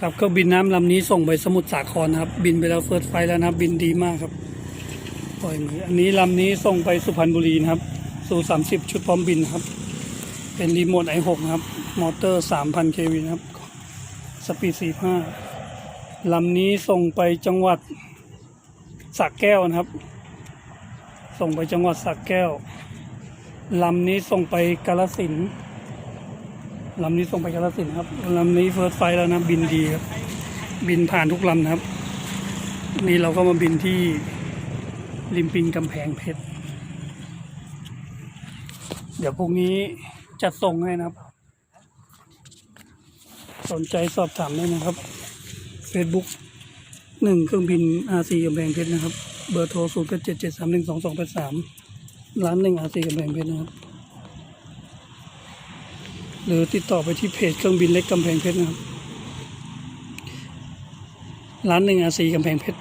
ครับเครื่องบินน้ำลำนี้ส่งไปสมุทรสาครนะครับ บินไปแล้วเฟิร์สไฟแล้วนะครับบินดีมากครับปล่อยมืออันนี้ลำนี้ส่งไปสุพรรณบุรีนะครับสู่สามสิบชุดพร้อมบินครับ เป็นรีโมทไอหกครับ มอเตอร์สามพันเควีครับ สปีดสี่ห้าลำนี้ส่งไปจังหวัดสระแก้วนะครับ ส่งไปจังหวัดสระแก้วลำนี้ส่งไปกาลสินธุ์ ลำนี้ส่งไปกาฬสินครับลำนี้เฟิร์สไฟแล้วนะบินดีครับ บินผ่านทุกลำนะครับ นี่เราก็มาบินที่ริมปิงกำแพงเพชร เดี๋ยวพรุ่งนี้จัดส่งให้นะครับ สนใจสอบถามได้นะครับ Facebook หนึ่งเครื่องบิน RC กำแพงเพชรนะครับ เบอร์โทรศูนย์เจ็ดเจ็ดสามหนึ่งสองสองแปดสามร้านหนึ่ง RC กำแพงเพชรนะครับ หรือติดต่อไปที่เพจเครื่องบินเล็กกำแพงเพชรนะครับ ร้านหนึ่งอาซีกำแพงเพชร